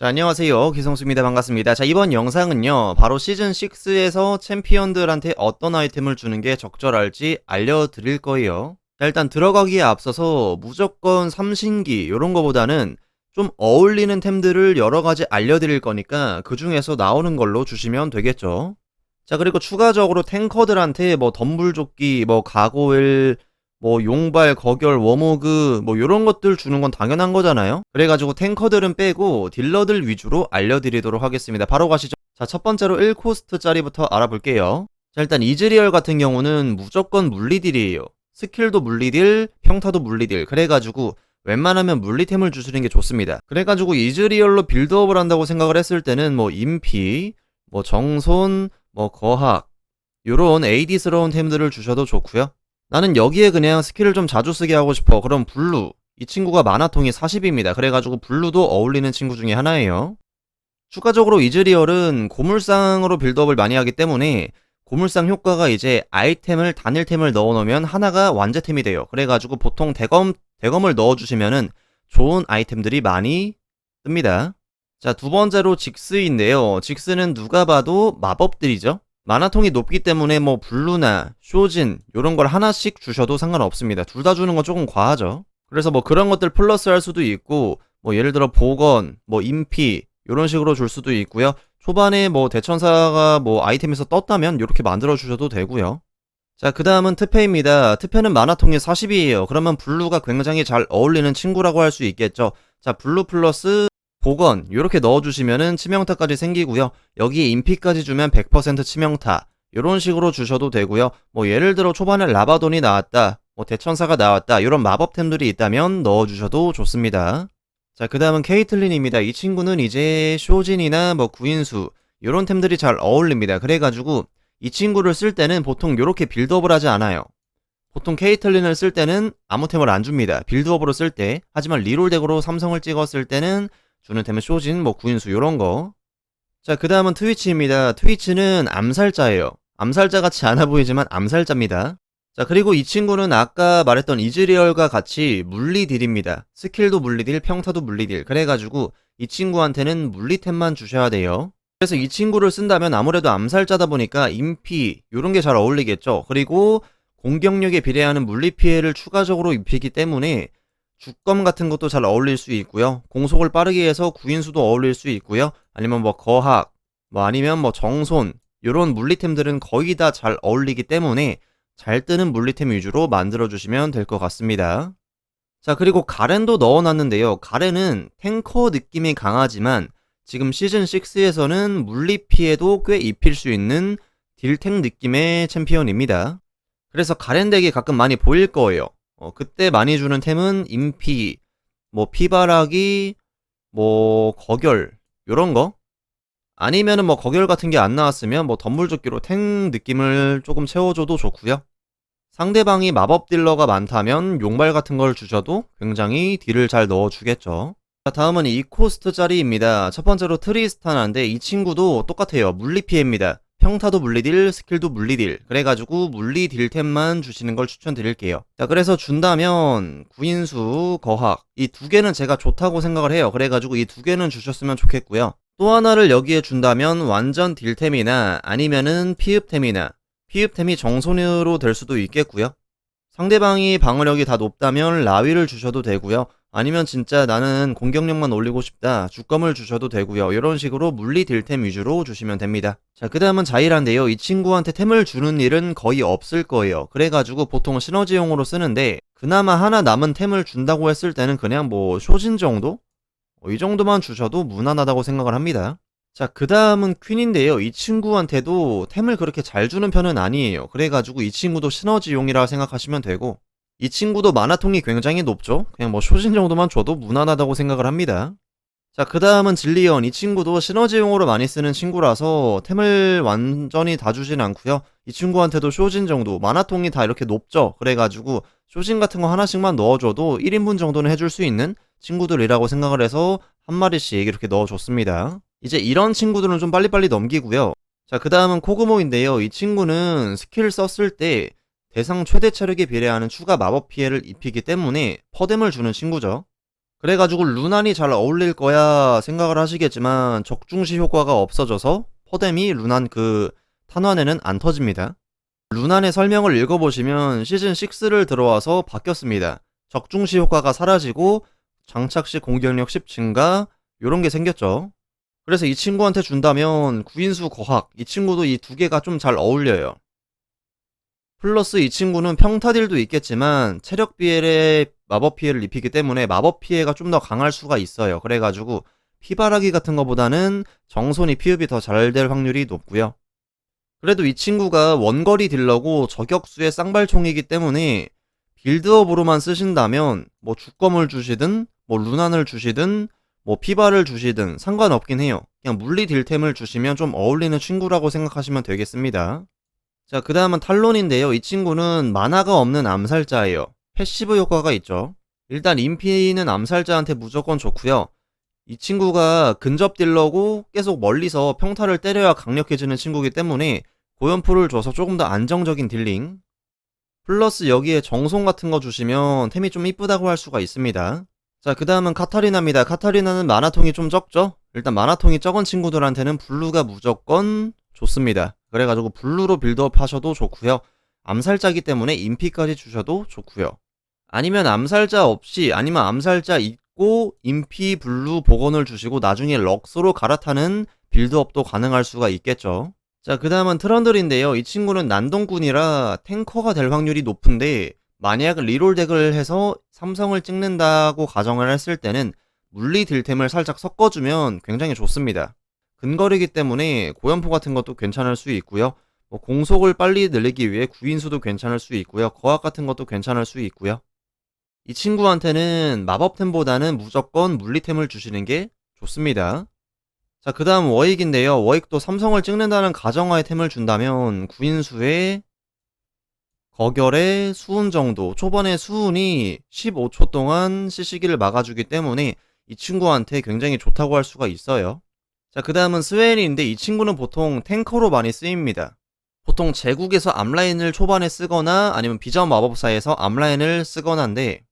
자, 안녕하세요. 기성수입니다. 반갑습니다. 자, 이번 영상은요, 바로 시즌6에서 챔피언들한테 어떤 아이템을 주는 게 적절할지 알려드릴 거예요. 자, 일단 들어가기에 앞서서 무조건 삼신기, 요런 거보다는 좀 어울리는 템들을 여러 가지 알려드릴 거니까 그 중에서 나오는 걸로 주시면 되겠죠. 자, 그리고 추가적으로 탱커들한테 뭐 덤불조끼, 뭐 가고일, 뭐 용발, 거결, 워모그 뭐 요런 것들 주는 건 당연한 거잖아요. 그래가지고 탱커들은 빼고 딜러들 위주로 알려드리도록 하겠습니다. 바로 가시죠. 자, 첫 번째로 1코스트짜리부터 알아볼게요. 자, 일단 이즈리얼 같은 경우는 무조건 물리딜이에요. 스킬도 물리딜, 평타도 물리딜. 그래가지고 웬만하면 물리템을 주시는 게 좋습니다. 그래가지고 이즈리얼로 빌드업을 한다고 생각을 했을 때는 뭐 인피, 뭐 정손, 뭐 거학 요런 AD스러운 템들을 주셔도 좋고요. 나는 여기에 그냥 스킬을 좀 자주 쓰게 하고 싶어. 그럼 블루. 이 친구가 마나통이 40입니다. 그래가지고 블루도 어울리는 친구 중에 하나예요. 추가적으로 이즈리얼은 고물상으로 빌드업을 많이 하기 때문에 고물상 효과가 이제 아이템을 단일템을 넣어놓으면 하나가 완제템이 돼요. 그래가지고 보통 대검, 대검을 넣어주시면은 좋은 아이템들이 많이 뜹니다. 자, 두 번째로 직스인데요. 직스는 누가 봐도 마법들이죠. 만화통이 높기 때문에 뭐 블루나 쇼진 요런 걸 하나씩 주셔도 상관없습니다. 둘 다 주는 건 조금 과하죠. 그래서 뭐 그런 것들 플러스 할 수도 있고 뭐 예를 들어 보건, 뭐 인피 요런 식으로 줄 수도 있고요. 초반에 뭐 대천사가 뭐 아이템에서 떴다면 이렇게 만들어 주셔도 되고요. 자, 그 다음은 트페입니다. 트페는 만화통이 40이에요. 그러면 블루가 굉장히 잘 어울리는 친구라고 할 수 있겠죠. 자, 블루 플러스 복원 이렇게 넣어주시면은 치명타까지 생기고요. 여기에 인피까지 주면 100% 치명타 이런 식으로 주셔도 되고요. 뭐 예를 들어 초반에 라바돈이 나왔다, 뭐 대천사가 나왔다 이런 마법템들이 있다면 넣어주셔도 좋습니다. 자, 그 다음은 케이틀린입니다. 이 친구는 이제 쇼진이나 뭐 구인수 이런 템들이 잘 어울립니다. 그래가지고 이 친구를 쓸 때는 보통 이렇게 빌드업을 하지 않아요. 보통 케이틀린을 쓸 때는 아무 템을 안 줍니다. 빌드업으로 쓸 때. 하지만 리롤 덱으로 삼성을 찍었을 때는 주는 템은 쇼진, 뭐 구인수 요런 거. 자, 그 다음은 트위치입니다. 트위치는 암살자예요. 암살자 같이 않아 보이지만 암살자입니다. 자, 그리고 이 친구는 아까 말했던 이즈리얼과 같이 물리딜입니다. 스킬도 물리딜, 평타도 물리딜. 그래가지고 이 친구한테는 물리템만 주셔야 돼요. 그래서 이 친구를 쓴다면 아무래도 암살자다 보니까 인피 요런 게 잘 어울리겠죠. 그리고 공격력에 비례하는 물리 피해를 추가적으로 입히기 때문에 주검 같은 것도 잘 어울릴 수 있고요. 공속을 빠르게 해서 구인수도 어울릴 수 있고요. 아니면 뭐 거학, 뭐 아니면 뭐 정손 이런 물리템들은 거의 다 잘 어울리기 때문에 잘 뜨는 물리템 위주로 만들어 주시면 될 것 같습니다. 자, 그리고 가렌도 넣어놨는데요. 가렌은 탱커 느낌이 강하지만 지금 시즌 6에서는 물리 피해도 꽤 입힐 수 있는 딜탱 느낌의 챔피언입니다. 그래서 가렌 덱이 가끔 많이 보일 거예요. 어, 그때 많이 주는 템은 인피, 뭐 피바라기, 뭐 거결 요런 거. 아니면은 뭐 거결 같은 게 안 나왔으면 뭐 덤물조끼로 탱 느낌을 조금 채워줘도 좋고요. 상대방이 마법 딜러가 많다면 용발 같은 걸 주셔도 굉장히 딜을 잘 넣어주겠죠. 자, 다음은 이코스트짜리입니다. 첫 번째로 트리스타나인데 이 친구도 똑같아요. 물리 피해입니다. 평타도 물리딜, 스킬도 물리딜. 그래가지고 물리딜템만 주시는 걸 추천드릴게요. 자, 그래서 준다면 구인수, 거학 이 두 개는 제가 좋다고 생각을 해요. 그래가지고 이 두 개는 주셨으면 좋겠고요. 또 하나를 여기에 준다면 완전 딜템이나 아니면은 피읍템이나 피읍템이 정손으로 될 수도 있겠고요. 상대방이 방어력이 다 높다면 라위를 주셔도 되고요. 아니면 진짜 나는 공격력만 올리고 싶다. 주검을 주셔도 되고요. 이런 식으로 물리 딜템 위주로 주시면 됩니다. 자, 그 다음은 자이란데요. 이 친구한테 템을 주는 일은 거의 없을 거예요. 그래가지고 보통 시너지용으로 쓰는데 그나마 하나 남은 템을 준다고 했을 때는 그냥 뭐 쇼진 정도? 어, 이 정도만 주셔도 무난하다고 생각을 합니다. 자, 그 다음은 퀸인데요. 이 친구한테도 템을 그렇게 잘 주는 편은 아니에요. 그래가지고 이 친구도 시너지용이라 생각하시면 되고, 이 친구도 만화통이 굉장히 높죠? 그냥 뭐 쇼진 정도만 줘도 무난하다고 생각을 합니다. 자, 그 다음은 진리언. 이 친구도 시너지용으로 많이 쓰는 친구라서 템을 완전히 다 주진 않고요. 이 친구한테도 쇼진 정도, 만화통이 다 이렇게 높죠? 그래가지고 쇼진 같은 거 하나씩만 넣어줘도 1인분 정도는 해줄 수 있는 친구들이라고 생각을 해서 한 마리씩 이렇게 넣어줬습니다. 이제 이런 친구들은 좀 빨리빨리 넘기고요. 자, 그 다음은 코그모인데요. 이 친구는 스킬 썼을 때 대상 최대 체력에 비례하는 추가 마법 피해를 입히기 때문에 퍼뎀을 주는 친구죠. 그래가지고 루난이 잘 어울릴 거야 생각을 하시겠지만 적중시 효과가 없어져서 포뎀이 루난 그 탄환에는 안 터집니다. 루난의 설명을 읽어보시면 시즌 6를 들어와서 바뀌었습니다. 적중시 효과가 사라지고 장착 시 공격력 10 증가 요런 게 생겼죠. 그래서 이 친구한테 준다면 구인수 거학 이 친구도 이 두 개가 좀 잘 어울려요. 플러스 이 친구는 평타딜도 있겠지만 체력 비엘에 마법 피해를 입히기 때문에 마법 피해가 좀 더 강할 수가 있어요. 그래가지고 피바라기 같은 것보다는 정손이 피흡이 더 잘 될 확률이 높고요. 그래도 이 친구가 원거리 딜러고 저격수의 쌍발총이기 때문에 빌드업으로만 쓰신다면 뭐 주검을 주시든 뭐 루난을 주시든 뭐 피바를 주시든 상관없긴 해요. 그냥 물리 딜템을 주시면 좀 어울리는 친구라고 생각하시면 되겠습니다. 자, 그 다음은 탈론인데요. 이 친구는 만화가 없는 암살자예요. 패시브 효과가 있죠. 일단 인피는 암살자한테 무조건 좋고요. 이 친구가 근접 딜러고 계속 멀리서 평타를 때려야 강력해지는 친구이기 때문에 고연포를 줘서 조금 더 안정적인 딜링. 플러스 여기에 정송 같은 거 주시면 템이 좀 이쁘다고 할 수가 있습니다. 자, 그 다음은 카타리나입니다. 카타리나는 마나통이 좀 적죠? 일단 마나통이 적은 친구들한테는 블루가 무조건 좋습니다. 그래가지고 블루로 빌드업 하셔도 좋고요. 암살자기 때문에 인피까지 주셔도 좋고요. 아니면 암살자 없이 아니면 암살자 있고 인피 블루 복원을 주시고 나중에 럭스로 갈아타는 빌드업도 가능할 수가 있겠죠. 자, 그 다음은 트런들인데요. 이 친구는 난동꾼이라 탱커가 될 확률이 높은데 만약 리롤 덱을 해서 삼성을 찍는다고 가정을 했을 때는 물리 딜템을 살짝 섞어주면 굉장히 좋습니다. 근거리기 때문에 고연포 같은 것도 괜찮을 수 있고요. 뭐 공속을 빨리 늘리기 위해 구인수도 괜찮을 수 있고요. 거학 같은 것도 괜찮을 수 있고요. 이 친구한테는 마법템보다는 무조건 물리템을 주시는 게 좋습니다. 자, 그 다음 워익인데요. 워익도 삼성을 찍는다는 가정하에 템을 준다면 구인수에 거결의 수은 정도, 초반에 수은이 15초 동안 CC기를 막아주기 때문에 이 친구한테 굉장히 좋다고 할 수가 있어요. 자, 그 다음은 스웨인인데 이 친구는 보통 탱커로 많이 쓰입니다. 보통 제국에서 앞라인을 초반에 쓰거나 아니면 비전 마법사에서 앞라인을 쓰거나인데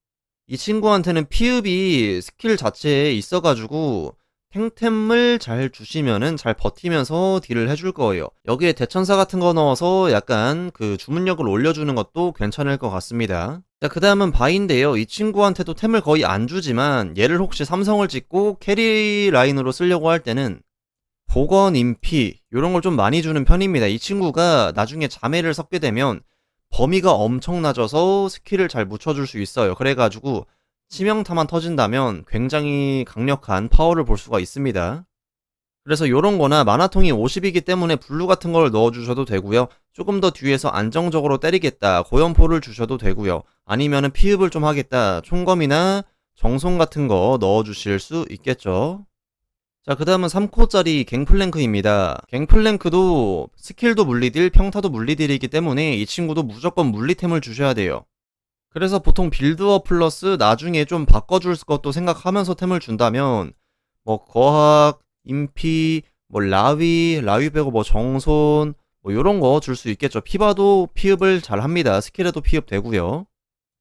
이 친구한테는 피읍이 스킬 자체에 있어가지고 탱템을 잘 주시면은 잘 버티면서 딜을 해줄 거예요. 여기에 대천사 같은 거 넣어서 약간 그 주문력을 올려주는 것도 괜찮을 것 같습니다. 자, 그 다음은 바인데요. 이 친구한테도 템을 거의 안 주지만 얘를 혹시 삼성을 찍고 캐리 라인으로 쓰려고 할 때는 복원, 인피 이런 걸 좀 많이 주는 편입니다. 이 친구가 나중에 자매를 섞게 되면 범위가 엄청 낮아서 스킬을 잘 묻혀줄 수 있어요. 그래가지고 치명타만 터진다면 굉장히 강력한 파워를 볼 수가 있습니다. 그래서 이런 거나 마나통이 50이기 때문에 블루 같은 걸 넣어주셔도 되고요. 조금 더 뒤에서 안정적으로 때리겠다. 고연포를 주셔도 되고요. 아니면은 피흡을 좀 하겠다. 총검이나 정송 같은 거 넣어주실 수 있겠죠. 자, 그 다음은 3코짜리 갱플랭크입니다. 갱플랭크도 스킬도 물리딜, 평타도 물리딜이기 때문에 이 친구도 무조건 물리템을 주셔야 돼요. 그래서 보통 빌드업 플러스 나중에 좀 바꿔줄 것도 생각하면서 템을 준다면 뭐 거학, 인피, 뭐 라위, 라위 빼고 뭐 정손 뭐 요런 거 줄 수 있겠죠. 피바도 피읍을 잘 합니다. 스킬에도 피읍 되고요.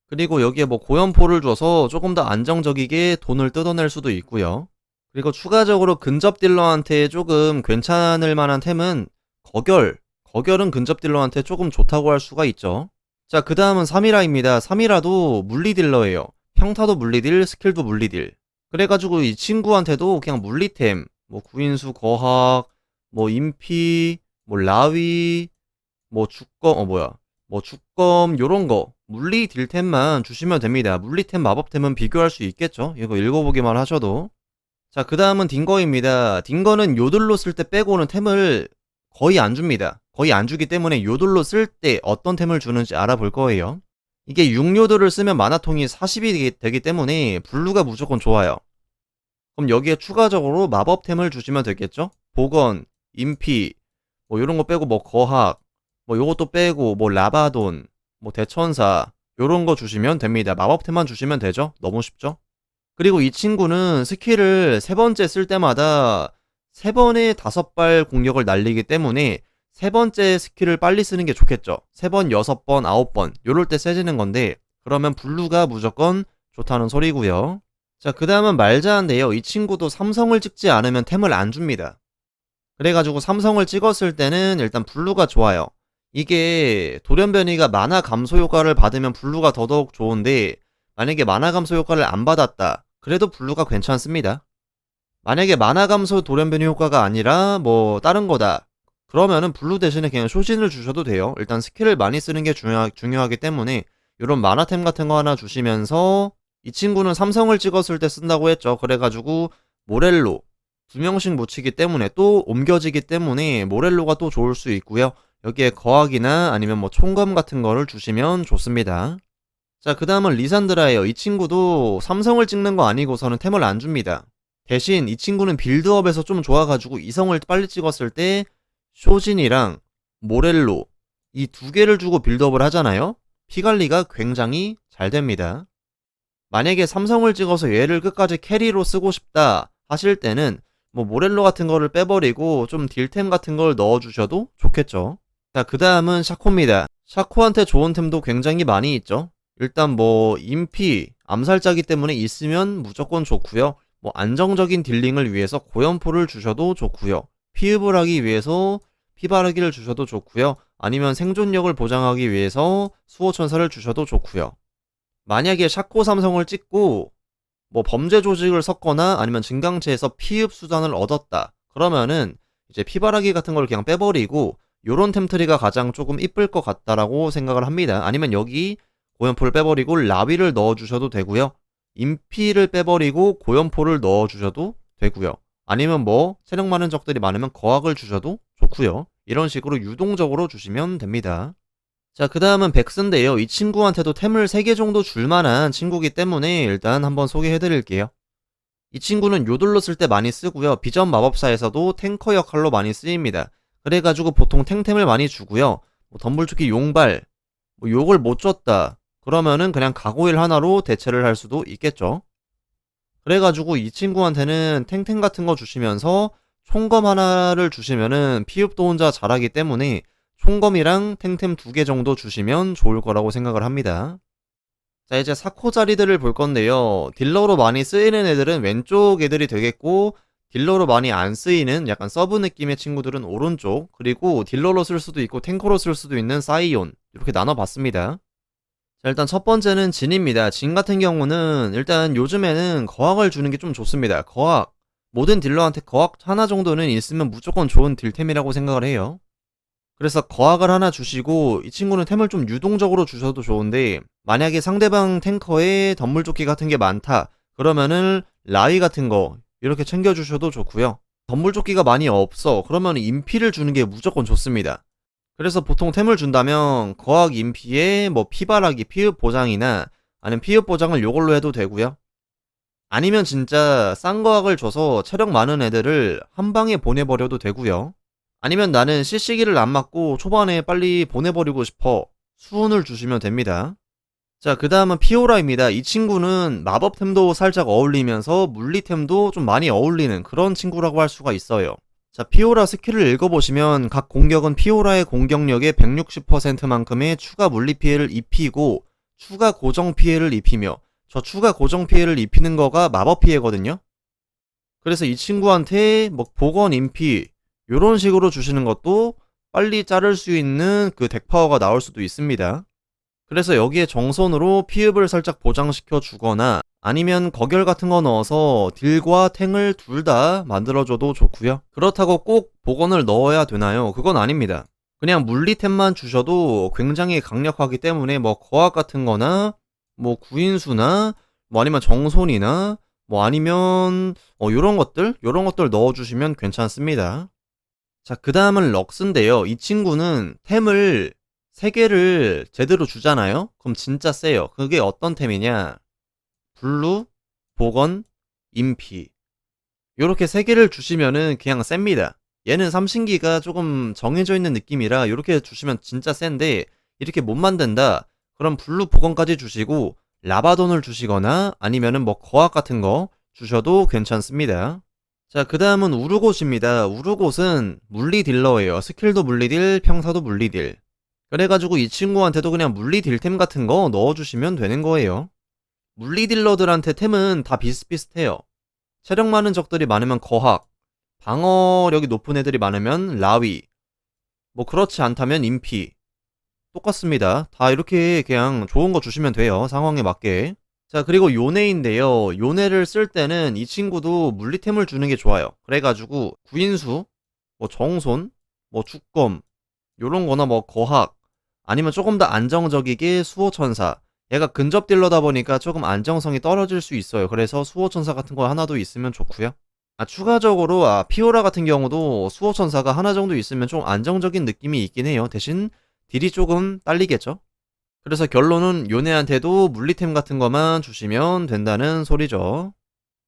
그리고 여기에 뭐 고연포를 줘서 조금 더 안정적이게 돈을 뜯어낼 수도 있고요. 그리고 추가적으로 근접 딜러한테 조금 괜찮을 만한 템은 거결. 거결은 근접 딜러한테 조금 좋다고 할 수가 있죠. 자, 그 다음은 3이라입니다. 3이라도 물리 딜러예요. 평타도 물리딜, 스킬도 물리딜. 그래가지고 이 친구한테도 그냥 물리템, 뭐 구인수 거학, 뭐 인피, 뭐 라위, 뭐 죽검, 어 뭐야, 뭐 죽검 요런 거 물리 딜템만 주시면 됩니다. 물리템 마법템은 비교할 수 있겠죠. 이거 읽어보기만 하셔도. 자, 그 다음은 딩거입니다. 딩거는 요들로 쓸 때 빼고는 템을 거의 안 줍니다. 거의 안 주기 때문에 요들로 쓸 때 어떤 템을 주는지 알아볼 거예요. 이게 6요들을 쓰면 마나통이 40이 되기 때문에 블루가 무조건 좋아요. 그럼 여기에 추가적으로 마법템을 주시면 되겠죠? 복원, 인피, 뭐 이런 거 빼고 뭐 거학, 뭐 요것도 빼고 뭐 라바돈, 뭐 대천사 요런 거 주시면 됩니다. 마법템만 주시면 되죠? 너무 쉽죠? 그리고 이 친구는 스킬을 세 번째 쓸 때마다 세 번에 다섯 발 공격을 날리기 때문에 세 번째 스킬을 빨리 쓰는 게 좋겠죠. 세 번, 여섯 번, 아홉 번 요럴 때 세지는 건데 그러면 블루가 무조건 좋다는 소리고요. 자, 그 다음은 말자인데요. 이 친구도 삼성을 찍지 않으면 템을 안 줍니다. 그래가지고 삼성을 찍었을 때는 일단 블루가 좋아요. 이게 돌연변이가 만화 감소 효과를 받으면 블루가 더더욱 좋은데 만약에 만화 감소 효과를 안 받았다. 그래도 블루가 괜찮습니다. 만약에 만화 감소 돌연변이 효과가 아니라 뭐 다른 거다. 그러면은 블루 대신에 그냥 쇼진을 주셔도 돼요. 일단 스킬을 많이 쓰는 게 중요하, 중요하기 때문에 이런 만화템 같은 거 하나 주시면서 이 친구는 삼성을 찍었을 때 쓴다고 했죠. 그래가지고 모렐로 두 명씩 묻히기 때문에 또 옮겨지기 때문에 모렐로가 또 좋을 수 있고요. 여기에 거학이나 아니면 뭐 총검 같은 거를 주시면 좋습니다. 자, 그 다음은 리산드라예요. 이 친구도 삼성을 찍는 거 아니고서는 템을 안 줍니다. 대신 이 친구는 빌드업에서 좀 좋아가지고 이성을 빨리 찍었을 때 쇼진이랑 모렐로 이 두 개를 주고 빌드업을 하잖아요. 피 관리가 굉장히 잘 됩니다. 만약에 삼성을 찍어서 얘를 끝까지 캐리로 쓰고 싶다 하실 때는 뭐 모렐로 같은 거를 빼버리고 좀 딜템 같은 걸 넣어주셔도 좋겠죠. 자, 그 다음은 샤코입니다. 샤코한테 좋은 템도 굉장히 많이 있죠. 일단 뭐 인피, 암살자기 때문에 있으면 무조건 좋고요. 뭐 안정적인 딜링을 위해서 고연포를 주셔도 좋고요. 피흡을 하기 위해서 피바르기를 주셔도 좋고요. 아니면 생존력을 보장하기 위해서 수호천사를 주셔도 좋고요. 만약에 샤코 삼성을 찍고 뭐 범죄 조직을 섞거나 아니면 증강체에서 피흡 수단을 얻었다. 그러면은 이제 피바라기 같은 걸 그냥 빼버리고 요런 템트리가 가장 조금 이쁠 것 같다라고 생각을 합니다. 아니면 여기 고연포를 빼버리고 라위를 넣어주셔도 되고요. 인피를 빼버리고 고연포를 넣어주셔도 되고요. 아니면 뭐 체력 많은 적들이 많으면 거학을 주셔도 좋고요. 이런 식으로 유동적으로 주시면 됩니다. 자, 그 다음은 백스인데요. 이 친구한테도 템을 3개 정도 줄만한 친구기 때문에 일단 한번 소개해드릴게요. 이 친구는 요들로 쓸 때 많이 쓰고요. 비전 마법사에서도 탱커 역할로 많이 쓰입니다. 그래가지고 보통 탱템을 많이 주고요. 뭐 덤불초기 용발, 뭐 욕을 못 줬다. 그러면은 그냥 가고일 하나로 대체를 할 수도 있겠죠. 그래가지고 이 친구한테는 탱탱 같은 거 주시면서 총검 하나를 주시면은 피흡도 혼자 잘하기 때문에 총검이랑 탱템 두 개 정도 주시면 좋을 거라고 생각을 합니다. 자, 이제 사코 자리들을 볼 건데요. 딜러로 많이 쓰이는 애들은 왼쪽 애들이 되겠고, 딜러로 많이 안 쓰이는 약간 서브 느낌의 친구들은 오른쪽, 그리고 딜러로 쓸 수도 있고 탱커로 쓸 수도 있는 사이온. 이렇게 나눠봤습니다. 자, 일단 첫 번째는 진입니다. 진 같은 경우는 일단 요즘에는 거학을 주는 게 좀 좋습니다. 거학. 모든 딜러한테 거학 하나 정도는 있으면 무조건 좋은 딜템이라고 생각을 해요. 그래서 거학을 하나 주시고 이 친구는 템을 좀 유동적으로 주셔도 좋은데 만약에 상대방 탱커에 덤물조끼 같은 게 많다 그러면은 라이 같은 거 이렇게 챙겨주셔도 좋고요 덤물조끼가 많이 없어 그러면 인피를 주는 게 무조건 좋습니다 그래서 보통 템을 준다면 거학 인피에 뭐 피바라기 피흡 보장이나 아니면 피흡 보장을 요걸로 해도 되고요 아니면 진짜 싼 거학을 줘서 체력 많은 애들을 한 방에 보내버려도 되고요 아니면 나는 CC기를 안 맞고 초반에 빨리 보내버리고 싶어. 수훈을 주시면 됩니다. 자, 그 다음은 피오라입니다. 이 친구는 마법템도 살짝 어울리면서 물리템도 좀 많이 어울리는 그런 친구라고 할 수가 있어요. 자, 피오라 스킬을 읽어보시면 각 공격은 피오라의 공격력의 160%만큼의 추가 물리 피해를 입히고 추가 고정 피해를 입히며 저 추가 고정 피해를 입히는 거가 마법 피해거든요. 그래서 이 친구한테 뭐 복원 인피, 이런 식으로 주시는 것도 빨리 자를 수 있는 그 덱 파워가 나올 수도 있습니다. 그래서 여기에 정선으로 피흡을 살짝 보장시켜 주거나 아니면 거결 같은 거 넣어서 딜과 탱을 둘 다 만들어줘도 좋고요. 그렇다고 꼭 복원을 넣어야 되나요? 그건 아닙니다. 그냥 물리템만 주셔도 굉장히 강력하기 때문에 뭐 거학 같은 거나 뭐 구인수나 뭐 아니면 정손이나 뭐 아니면 어 요런 것들 요런 것들 넣어주시면 괜찮습니다. 자, 그 다음은 럭스인데요. 이 친구는 템을 3개를 제대로 주잖아요? 그럼 진짜 세요. 그게 어떤 템이냐? 블루, 보건, 인피. 요렇게 3개를 주시면은 그냥 셉니다. 얘는 삼신기가 조금 정해져 있는 느낌이라 요렇게 주시면 진짜 센데 이렇게 못 만든다. 그럼 블루 보건까지 주시고 라바돈을 주시거나 아니면은 뭐 거학 같은 거 주셔도 괜찮습니다. 자, 그 다음은 우르곳입니다. 우르곳은 물리 딜러예요. 스킬도 물리 딜, 평사도 물리 딜. 그래가지고 이 친구한테도 그냥 물리 딜템 같은 거 넣어주시면 되는 거예요. 물리 딜러들한테 템은 다 비슷비슷해요. 체력 많은 적들이 많으면 거학, 방어력이 높은 애들이 많으면 라위, 뭐 그렇지 않다면 인피. 똑같습니다. 다 이렇게 그냥 좋은 거 주시면 돼요. 상황에 맞게. 자, 그리고 요네인데요. 요네를 쓸 때는 이 친구도 물리템을 주는 게 좋아요. 그래가지고 구인수, 뭐 정손, 뭐 축검, 요런 거나 뭐 거학, 아니면 조금 더 안정적이게 수호천사. 얘가 근접 딜러다 보니까 조금 안정성이 떨어질 수 있어요. 그래서 수호천사 같은 거 하나도 있으면 좋고요. 아, 추가적으로 아, 피오라 같은 경우도 수호천사가 하나 정도 있으면 좀 안정적인 느낌이 있긴 해요. 대신 딜이 조금 딸리겠죠? 그래서 결론은 요네한테도 물리템 같은 것만 주시면 된다는 소리죠.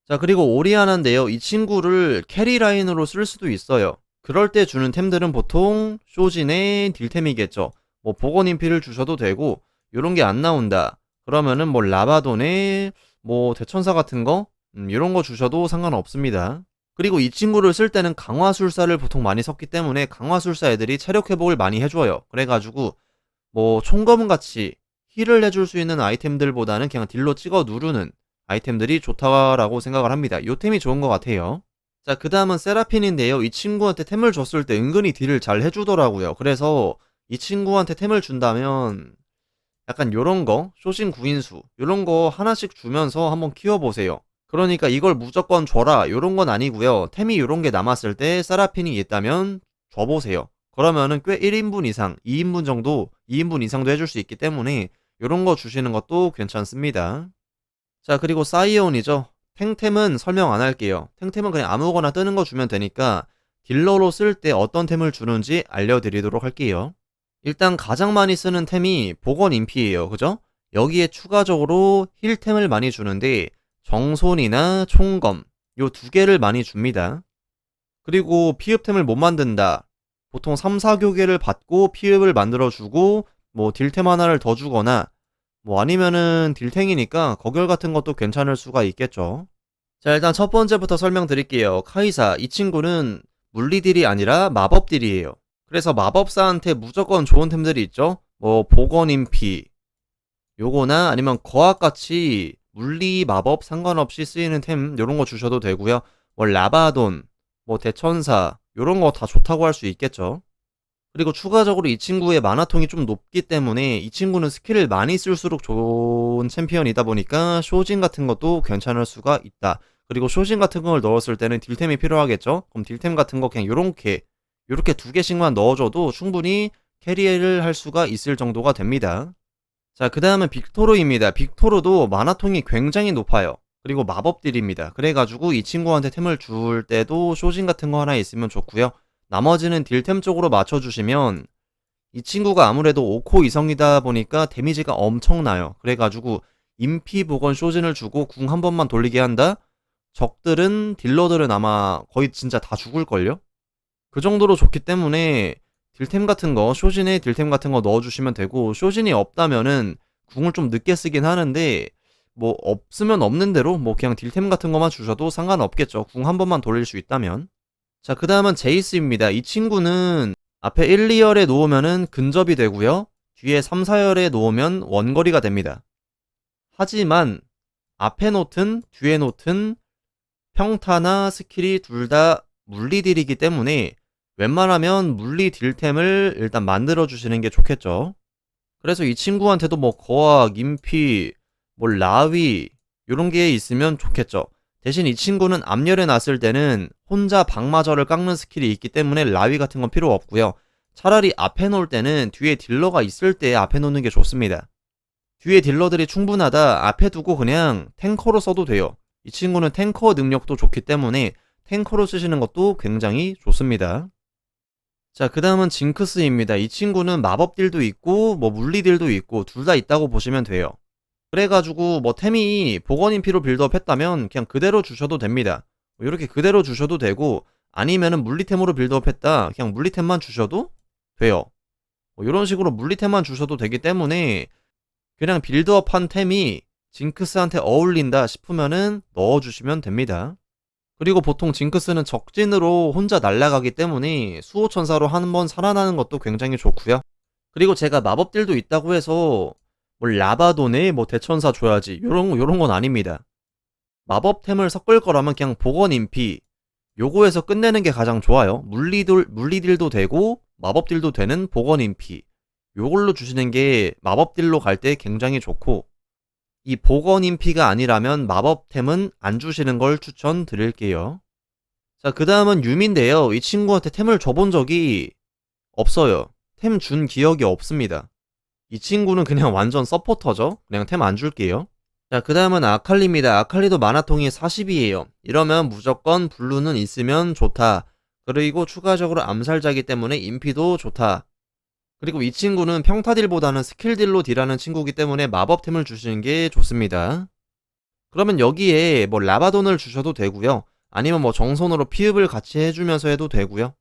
자, 그리고 오리아나인데요. 이 친구를 캐리 라인으로 쓸 수도 있어요. 그럴 때 주는 템들은 보통 쇼진의 딜템이겠죠. 뭐 복원 인피를 주셔도 되고 요런 게 안 나온다. 그러면은 뭐 라바돈의 뭐 대천사 같은 거 음, 이런 거 주셔도 상관없습니다. 그리고 이 친구를 쓸 때는 강화술사를 보통 많이 섞기 때문에 강화술사 애들이 체력 회복을 많이 해줘요. 그래가지고 뭐 총검은 같이 힐을 해줄 수 있는 아이템들보다는 그냥 딜로 찍어 누르는 아이템들이 좋다라고 생각을 합니다. 요 템이 좋은 것 같아요. 자, 그 다음은 세라핀인데요. 이 친구한테 템을 줬을 때 은근히 딜을 잘 해주더라고요. 그래서 이 친구한테 템을 준다면 약간 요런 거, 쇼신 구인수, 요런 거 하나씩 주면서 한번 키워보세요. 그러니까 이걸 무조건 줘라, 요런 건 아니고요. 템이 요런 게 남았을 때 세라핀이 있다면 줘보세요. 그러면은 꽤 1인분 이상, 2인분 정도, 2인분 이상도 해줄 수 있기 때문에 요런 거 주시는 것도 괜찮습니다. 자, 그리고 사이온이죠. 탱템은 설명 안 할게요. 탱템은 그냥 아무거나 뜨는 거 주면 되니까 딜러로 쓸 때 어떤 템을 주는지 알려드리도록 할게요. 일단 가장 많이 쓰는 템이 복원 인피예요. 그죠? 여기에 추가적으로 힐템을 많이 주는데 정손이나 총검 요 두 개를 많이 줍니다. 그리고 피흡템을 못 만든다. 보통 3, 4교계를 받고 피흡을 만들어 주고 뭐 딜템 하나를 더 주거나 뭐 아니면은 딜탱이니까 거결 같은 것도 괜찮을 수가 있겠죠. 자, 일단 첫 번째부터 설명드릴게요. 카이사 이 친구는 물리딜이 아니라 마법딜이에요. 그래서 마법사한테 무조건 좋은 템들이 있죠. 뭐 복원인피 요거나 아니면 거학같이 물리 마법 상관없이 쓰이는 템 요런 거 주셔도 되고요. 뭐 라바돈, 뭐 대천사 요런 거 다 좋다고 할 수 있겠죠. 그리고 추가적으로 이 친구의 마나통이 좀 높기 때문에 이 친구는 스킬을 많이 쓸수록 좋은 챔피언이다 보니까 쇼진 같은 것도 괜찮을 수가 있다. 그리고 쇼진 같은 걸 넣었을 때는 딜템이 필요하겠죠? 그럼 딜템 같은 거 그냥 요렇게 요렇게 두 개씩만 넣어줘도 충분히 캐리를 할 수가 있을 정도가 됩니다. 자, 그 다음은 빅토르입니다. 빅토르도 마나통이 굉장히 높아요. 그리고 마법딜입니다. 그래가지고 이 친구한테 템을 줄 때도 쇼진 같은 거 하나 있으면 좋고요. 나머지는 딜템 쪽으로 맞춰주시면 이 친구가 아무래도 5코 이성이다 보니까 데미지가 엄청나요. 그래가지고 인피 복원 쇼진을 주고 궁 한 번만 돌리게 한다? 적들은 딜러들은 아마 거의 진짜 다 죽을걸요? 그 정도로 좋기 때문에 딜템 같은 거, 쇼진에 딜템 같은 거 넣어주시면 되고, 쇼진이 없다면은 궁을 좀 늦게 쓰긴 하는데, 뭐 없으면 없는 대로 뭐 그냥 딜템 같은 것만 주셔도 상관없겠죠. 궁 한 번만 돌릴 수 있다면. 자, 그 다음은 제이스입니다. 이 친구는 앞에 1, 2열에 놓으면은 근접이 되고요. 뒤에 3, 4열에 놓으면 원거리가 됩니다. 하지만 앞에 노튼, 뒤에 노튼, 평타나 스킬이 둘 다 물리딜이기 때문에 웬만하면 물리 딜템을 일단 만들어 주시는 게 좋겠죠. 그래서 이 친구한테도 뭐 거학, 인피, 뭐 라위 이런 게 있으면 좋겠죠. 대신 이 친구는 암열에 났을 때는 혼자 방마저를 깎는 스킬이 있기 때문에 라위 같은 건 필요 없고요. 차라리 앞에 놓을 때는 뒤에 딜러가 있을 때 앞에 놓는 게 좋습니다. 뒤에 딜러들이 충분하다 앞에 두고 그냥 탱커로 써도 돼요. 이 친구는 탱커 능력도 좋기 때문에 탱커로 쓰시는 것도 굉장히 좋습니다. 자, 그 다음은 징크스입니다. 이 친구는 마법 딜도 있고, 뭐 물리 딜도 있고, 둘 다 있다고 보시면 돼요. 그래가지고, 뭐 템이 복원인피로 빌드업 했다면, 그냥 그대로 주셔도 됩니다. 이렇게 그대로 주셔도 되고, 아니면은 물리템으로 빌드업 했다, 그냥 물리템만 주셔도 돼요. 뭐 이런 식으로 물리템만 주셔도 되기 때문에, 그냥 빌드업 한 템이 징크스한테 어울린다 싶으면은 넣어주시면 됩니다. 그리고 보통 징크스는 적진으로 혼자 날아가기 때문에 수호천사로 한 번 살아나는 것도 굉장히 좋고요. 그리고 제가 마법딜도 있다고 해서 뭐 라바돈에 뭐 대천사 줘야지 요런 거 요런 건 아닙니다. 마법템을 섞을 거라면 그냥 복원 인피 요거에서 끝내는 게 가장 좋아요. 물리들 물리딜도 되고 마법딜도 되는 복원 인피 요걸로 주시는 게 마법딜로 갈 때 굉장히 좋고 이 복원 인피가 아니라면 마법템은 안 주시는 걸 추천드릴게요. 자, 그 다음은 유미인데요. 이 친구한테 템을 줘본 적이 없어요. 템 준 기억이 없습니다. 이 친구는 그냥 완전 서포터죠? 그냥 템 안 줄게요. 자, 그 다음은 아칼리입니다. 아칼리도 마나통이 40이에요. 이러면 무조건 블루는 있으면 좋다. 그리고 추가적으로 암살자기 때문에 인피도 좋다. 그리고 이 친구는 평타딜보다는 스킬딜로 딜하는 친구기 때문에 마법템을 주시는 게 좋습니다. 그러면 여기에 뭐 라바돈을 주셔도 되고요. 아니면 뭐 정손으로 피읍을 같이 해주면서 해도 되고요.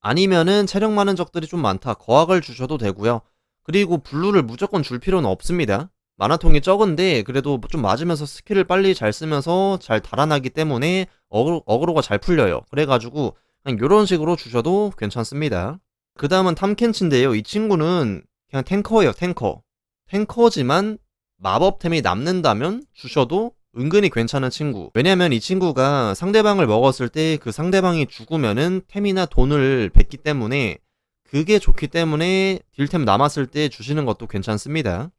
아니면은 체력 많은 적들이 좀 많다. 거학을 주셔도 되고요. 그리고 블루를 무조건 줄 필요는 없습니다. 만화통이 적은데 그래도 좀 맞으면서 스킬을 빨리 잘 쓰면서 잘 달아나기 때문에 어그로, 어그로가 잘 풀려요. 그래가지고 그냥 이런 식으로 주셔도 괜찮습니다. 그 다음은 탐켄치인데요. 이 친구는 그냥 탱커예요, 탱커. 탱커지만 마법템이 남는다면 주셔도 은근히 괜찮은 친구. 왜냐면 이 친구가 상대방을 먹었을 때 그 상대방이 죽으면은 템이나 돈을 뱉기 때문에 그게 좋기 때문에 딜템 남았을 때 주시는 것도 괜찮습니다.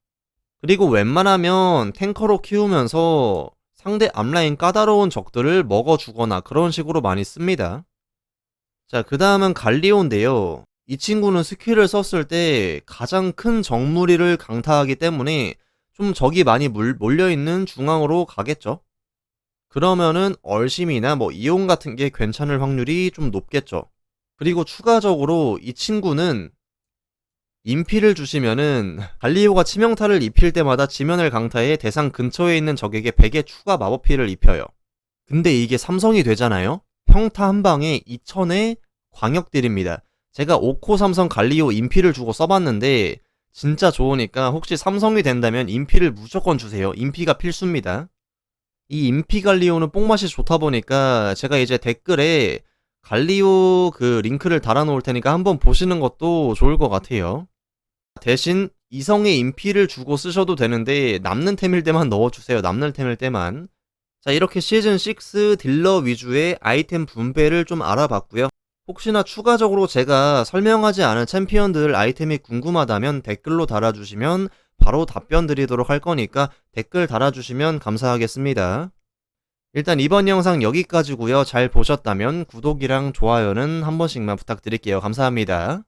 그리고 웬만하면 탱커로 키우면서 상대 앞라인 까다로운 적들을 먹어주거나 그런 식으로 많이 씁니다. 자, 그 다음은 갈리오인데요. 이 친구는 스킬을 썼을 때 가장 큰 정무리를 강타하기 때문에 좀 적이 많이 물- 몰려있는 중앙으로 가겠죠. 그러면은 얼심이나 뭐 이온 같은 게 괜찮을 확률이 좀 높겠죠. 그리고 추가적으로 이 친구는 인피를 주시면은 갈리오가 치명타를 입힐 때마다 지면을 강타해 대상 근처에 있는 적에게 100의 추가 마법 피해를 입혀요. 근데 이게 삼성이 되잖아요? 평타 한 방에 2000의 광역 딜입니다. 제가 5코 삼성 갈리오 인피를 주고 써봤는데 진짜 좋으니까 혹시 삼성이 된다면 인피를 무조건 주세요. 인피가 필수입니다. 이 인피 갈리오는 뽕맛이 좋다 보니까 제가 이제 댓글에 갈리오 그 링크를 달아놓을 테니까 한번 보시는 것도 좋을 것 같아요. 대신 이성의 인피를 주고 쓰셔도 되는데 남는 템일 때만 넣어주세요. 남는 템일 때만. 자 이렇게 시즌 6 딜러 위주의 아이템 분배를 좀 알아봤고요. 혹시나 추가적으로 제가 설명하지 않은 챔피언들 아이템이 궁금하다면 댓글로 달아주시면 바로 답변 드리도록 할 거니까 댓글 달아주시면 감사하겠습니다. 일단 이번 영상 여기까지고요. 잘 보셨다면 구독이랑 좋아요는 한 번씩만 부탁드릴게요. 감사합니다.